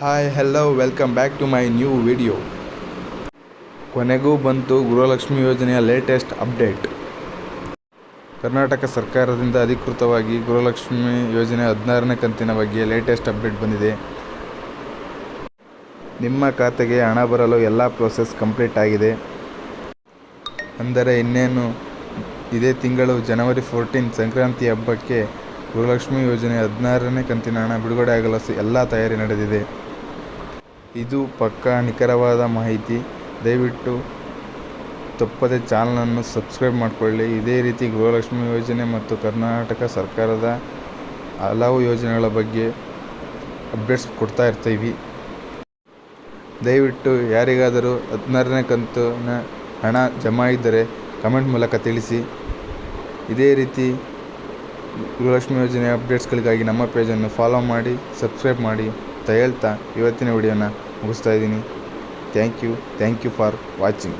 Hi hello welcome back to my new video ಕೊನೆಗೂ ಬಂತು ಗೃಹಲಕ್ಷ್ಮಿ ಯೋಜನೆಯ ಲೇಟೆಸ್ಟ್ ಅಪ್ಡೇಟ್ ಕರ್ನಾಟಕ ಸರ್ಕಾರದಿಂದ ಅಧಿಕೃತವಾಗಿ ಗೃಹಲಕ್ಷ್ಮಿ ಯೋಜನೆ ಹದಿನಾರನೇ ಕಂತಿನ ಬಗ್ಗೆ ಲೇಟೆಸ್ಟ್ ಅಪ್ಡೇಟ್ ಬಂದಿದೆ. ನಿಮ್ಮ ಖಾತೆಗೆ ಹಣ ಬರಲು ಎಲ್ಲ ಪ್ರೋಸೆಸ್ ಕಂಪ್ಲೀಟ್ ಆಗಿದೆ. ಅಂದರೆ ಇನ್ನೇನು? ಇದೇ ತಿಂಗಳು ಜನವರಿ ಫೋರ್ಟೀನ್ ಸಂಕ್ರಾಂತಿ ಹಬ್ಬಕ್ಕೆ ಗೃಹಲಕ್ಷ್ಮಿ ಯೋಜನೆ ಹದಿನಾರನೇ ಕಂತಿನ ಹಣ ಬಿಡುಗಡೆ ಆಗಲು ಎಲ್ಲ ತಯಾರಿ ನಡೆದಿದೆ. ಇದು ಪಕ್ಕಾ ನಿಖರವಾದ ಮಾಹಿತಿ. ದಯವಿಟ್ಟು ತಪ್ಪದೆ ಚಾನಲನ್ನು ಸಬ್ಸ್ಕ್ರೈಬ್ ಮಾಡಿಕೊಳ್ಳಿ. ಇದೇ ರೀತಿ ಗೃಹಲಕ್ಷ್ಮಿ ಯೋಜನೆ ಮತ್ತು ಕರ್ನಾಟಕ ಸರ್ಕಾರದ ಹಲವು ಯೋಜನೆಗಳ ಬಗ್ಗೆ ಅಪ್ಡೇಟ್ಸ್ ಕೊಡ್ತಾ ಇರ್ತೀವಿ. ದಯವಿಟ್ಟು ಯಾರಿಗಾದರೂ ಹದಿನಾರನೇ ಕಂತಿನ ಹಣ ಜಮಾ ಇದ್ದರೆ ಕಮೆಂಟ್ ಮೂಲಕ ತಿಳಿಸಿ. ಇದೇ ರೀತಿ ಗೃಹಲಕ್ಷ್ಮಿ ಯೋಜನೆ ಅಪ್ಡೇಟ್ಸ್ಗಳಿಗಾಗಿ ನಮ್ಮ ಪೇಜನ್ನು ಫಾಲೋ ಮಾಡಿ, ಸಬ್ಸ್ಕ್ರೈಬ್ ಮಾಡಿ. ಅಂತ ಹೇಳ್ತಾ ಇವತ್ತಿನ ವಿಡಿಯೋನ. ಮುಗಿಸ್ತಾ ಇದ್ದೀನಿ. Thank you thank you for watching